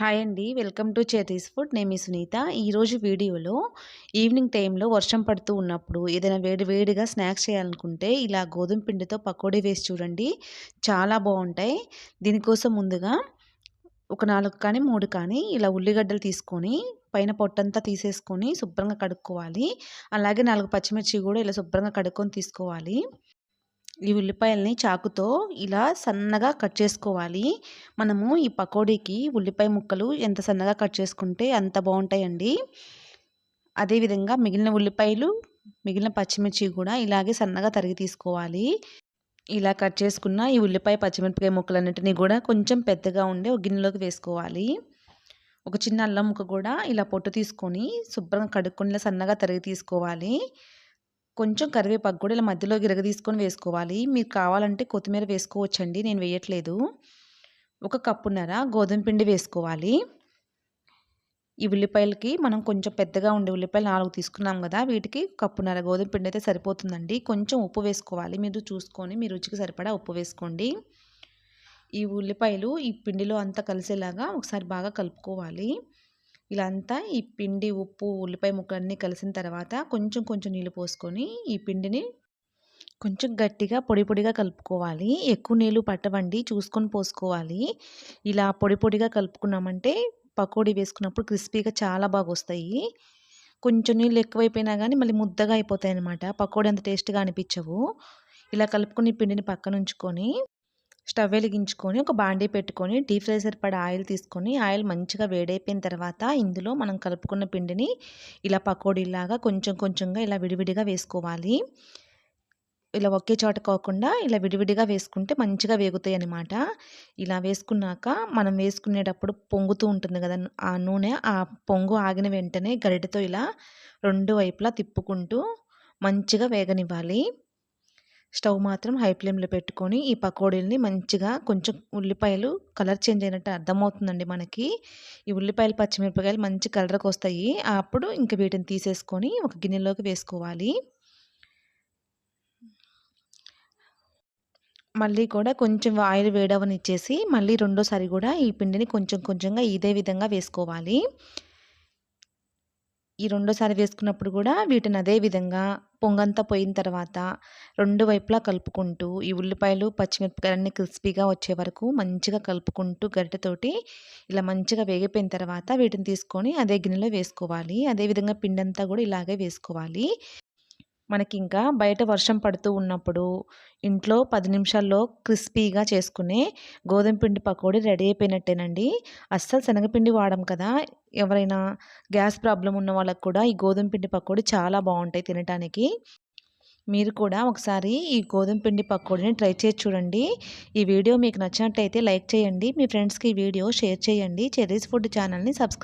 Hi అండి. Welcome to చేతీస్ food. నేను మీ సునీత. ఈరోజు వీడియోలో ఈవినింగ్ టైంలో వర్షం పడుతూ ఉన్నప్పుడు ఏదైనా వేడి వేడిగా స్నాక్స్ చేయాలనుకుంటే ఇలా గోధుమ పిండితో పకోడీ వేసి చూడండి. చాలా బాగుంటాయి. దీనికోసం ముందుగా ఒక నాలుగు కానీ మూడు కానీ ఇలా ఉల్లిగడ్డలు తీసుకొని పైన పొట్టంతా తీసేసుకొని శుభ్రంగా కడుక్కోవాలి. అలాగే నాలుగు పచ్చిమిర్చి కూడా ఇలా శుభ్రంగా కడుక్కొని తీసుకోవాలి. ఈ ఉల్లిపాయల్ని చాకుతో ఇలా సన్నగా కట్ చేసుకోవాలి. మనము ఈ పకోడీకి ఉల్లిపాయ ముక్కలు ఎంత సన్నగా కట్ చేసుకుంటే అంత బాగుంటాయండి. అదేవిధంగా మిగిలిన ఉల్లిపాయలు మిగిలిన పచ్చిమిర్చి కూడా ఇలాగే సన్నగా తరిగి తీసుకోవాలి. ఇలా కట్ చేసుకున్న ఈ ఉల్లిపాయ పచ్చిమిరపకాయ ముక్కలన్నింటినీ కూడా కొంచెం పెద్దగా ఉండే ఒక గిన్నెలోకి వేసుకోవాలి. ఒక చిన్న అల్లం ముక్క కూడా ఇలా పొట్టు తీసుకొని శుభ్రంగా కడుక్కొని ఇలా సన్నగా తరిగి తీసుకోవాలి. కొంచెం కరివేపాకు కూడా ఇలా మధ్యలో గిరగ తీసుకొని వేసుకోవాలి. మీరు కావాలంటే కొత్తిమీర వేసుకోవచ్చండి. నేను వేయట్లేదు. ఒక కప్పున్నర గోధుమ పిండి వేసుకోవాలి. ఈ ఉల్లిపాయలకి మనం కొంచెం పెద్దగా ఉండే ఉల్లిపాయలు నాలుగు తీసుకున్నాం కదా వీటికి కప్పున్నర గోధుమ పిండి అయితే సరిపోతుందండి. కొంచెం ఉప్పు వేసుకోవాలి. మీరు చూసుకొని మీ రుచికి సరిపడా ఉప్పు వేసుకోండి. ఈ ఉల్లిపాయలు ఈ పిండిలో అంతా కలిసేలాగా ఒకసారి బాగా కలుపుకోవాలి. ఇలా అంతా ఈ పిండి ఉప్పు ఉల్లిపాయ ముక్కలన్నీ కలిసిన తర్వాత కొంచెం కొంచెం నీళ్ళు పోసుకొని ఈ పిండిని కొంచెం గట్టిగా పొడి పొడిగా కలుపుకోవాలి. ఎక్కువ నీళ్ళు పట్టవండి చూసుకొని పోసుకోవాలి. ఇలా పొడి పొడిగా కలుపుకున్నామంటే పకోడీ వేసుకున్నప్పుడు క్రిస్పీగా చాలా బాగా వస్తాయి కొంచెం నీళ్ళు ఎక్కువైపోయినా కానీ మళ్ళీ ముద్దగా అయిపోతాయి అనమాట పకోడీ అంత టేస్ట్గా అనిపించవు. ఇలా కలుపుకుని పిండిని పక్కన ఉంచుకొని స్టవ్ వెలిగించుకొని ఒక బాండీ పెట్టుకొని డీప్ ఫ్రై సరిపడా ఆయిల్ తీసుకొని ఆయిల్ మంచిగా వేడైపోయిన తర్వాత ఇందులో మనం కలుపుకున్న పిండిని ఇలా పకోడీలాగా కొంచెం కొంచెంగా ఇలా విడివిడిగా వేసుకోవాలి. ఇలా ఒకే చోట కాకుండా ఇలా విడివిడిగా వేసుకుంటే మంచిగా వేగుతాయి అనమాట ఇలా వేసుకున్నాక మనం వేసుకునేటప్పుడు పొంగుతూ ఉంటుంది కదా ఆ నూనె ఆ పొంగు ఆగిన వెంటనే గరిటెతో ఇలా రెండు వైపులా తిప్పుకుంటూ మంచిగా వేగనివ్వాలి. స్టవ్ మాత్రం హై ఫ్లేమ్లో పెట్టుకొని ఈ పకోడీలని మంచిగా కొంచెం ఉల్లిపాయలు కలర్ చేంజ్ అయినట్టు అర్థమవుతుందండి మనకి. ఈ ఉల్లిపాయలు పచ్చిమిరపకాయలు మంచి కలర్కి వస్తాయి అప్పుడు ఇంకా వీటిని తీసేసుకొని ఒక గిన్నెలోకి వేసుకోవాలి. మళ్ళీ కూడా కొంచెం ఆయిల్ వేడవనిచ్చేసి మళ్ళీ రెండోసారి కూడా ఈ పిండిని కొంచెం కొంచెంగా ఇదే విధంగా వేసుకోవాలి. ఈ రెండోసారి వేసుకున్నప్పుడు కూడా వీటిని అదే విధంగా పొంగంతా పోయిన తర్వాత రెండు వైపులా కలుపుకుంటూ ఈ ఉల్లిపాయలు పచ్చిమిరపకాయలన్నీ క్రిస్పీగా వచ్చే వరకు మంచిగా కలుపుకుంటూ గరిటెతోటి ఇలా మంచిగా వేగిపోయిన తర్వాత వీటిని తీసుకొని అదే గిన్నెలో వేసుకోవాలి. అదేవిధంగా పిండంతా కూడా ఇలాగే వేసుకోవాలి. మనకి ఇంకా బయట వర్షం పడుతూ ఉన్నప్పుడు ఇంట్లో పది నిమిషాల్లో క్రిస్పీగా చేసుకునే గోధుమ పిండి పకోడీ రెడీ అయిపోయినట్టేనండి. అస్సలు శనగపిండి వాడడం కదా. ఎవరైనా గ్యాస్ ప్రాబ్లం ఉన్న వాళ్ళకు కూడా ఈ గోధుమ పిండి పకోడీ చాలా బాగుంటాయి తినడానికి మీరు కూడా ఒకసారి ఈ గోధుమ పిండి పకోడీని ట్రై చేసి చూడండి. ఈ వీడియో మీకు నచ్చినట్టయితే లైక్ చేయండి. మీ ఫ్రెండ్స్కి ఈ వీడియో షేర్ చేయండి. చెర్రీస్ ఫుడ్ ఛానల్ని సబ్స్క్రైబ్